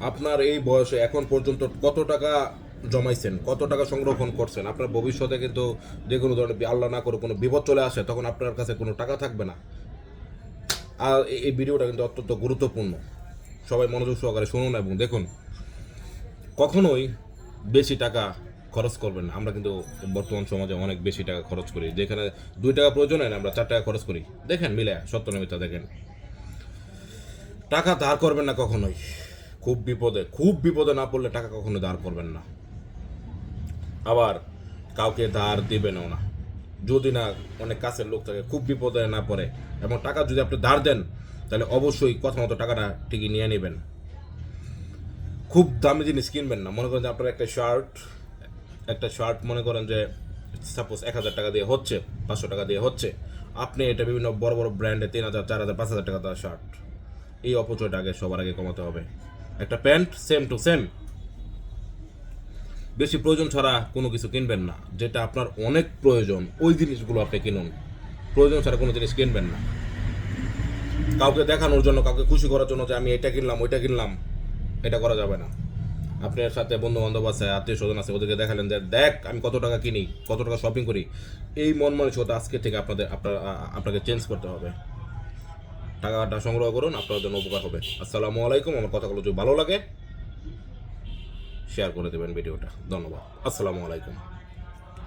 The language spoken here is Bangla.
আপনার এই বয়সে এখন পর্যন্ত কত টাকা জমাইছেন? কত টাকা সংরক্ষণ করছেন? আপনার ভবিষ্যতে কিন্তু যে কোনো ধরনের আল্লাহ না করে কোনো বিপদ চলে আসে, তখন আপনার কাছে কোনো টাকা থাকবে না। আর এই- ভিডিওটা কিন্তু অত্যন্ত গুরুত্বপূর্ণ। সবাই মনোযোগ সহকারে শুনুন এবং দেখুন। কখনোই বেশি টাকা খরচ করবেন না। আমরা কিন্তু বর্তমান সমাজে অনেক বেশি টাকা খরচ করি। যেখানে দুই টাকা প্রয়োজন হয় না, আমরা চার টাকা খরচ করি। দেখেন মিলে সত্য নমিতা দেখেন। টাকা ধার করবেন না কখনোই। খুব বিপদে খুব বিপদে না পড়লে টাকা কখনো ধার করবেন না। আবার কাউকে ধার দিবেনও না। যদি না অনেক কাছের লোক থাকে, খুব বিপদে না পড়ে এবং টাকা যদি আপনি ধার দেন, তাহলে অবশ্যই কথা মতো টাকাটা ঠিকই নিয়ে নেবেন। খুব দামি জিনিস কিনবেন না। মনে করেন যে আপনার একটা শার্ট একটা শার্ট মনে করেন যে সাপোজ এক হাজার টাকা দিয়ে হচ্ছে, পাঁচশো টাকা দিয়ে হচ্ছে। আপনি এটা বিভিন্ন বড় বড় ব্র্যান্ডে তিন হাজার, চার হাজার, পাঁচ হাজার টাকা দেওয়া শার্ট এই অপচয়টা আগে সবার আগে কমাতে হবে। একটা প্যান্ট সেম টু সেম বেশি প্রয়োজন ছাড়া কোনো কিছু কিনবেন না, যেটা আপনার অনেক প্রয়োজন, ওই জিনিসগুলো আপনি কিনুন। প্রয়োজন ছাড়া কোনো জিনিস কিনবেন না। কাউকে দেখানোর জন্য, কাউকে খুশি করার জন্য যে আমি এটা কিনলাম, ওইটা কিনলাম, এটা করা যাবে না। আপনার সাথে বন্ধু বান্ধব আছে, আত্মীয় স্বজন আছে, ওদেরকে দেখালেন যে, দেখ, আমি কত টাকা কিনি, কত টাকা শপিং করি। এই মন মানসিকতা আজকে থেকে আপনাদের, আপনার আপনাকে চেঞ্জ করতে হবে। টাকাটা সংগ্রহ করুন, আপনার জন্য উপকার হবে। আসসালামু আলাইকুম, আমার কথাগুলো যদি ভালো লাগে শেয়ার করে দেবেন ভিডিওটা। ধন্যবাদ। আসসালামু আলাইকুম।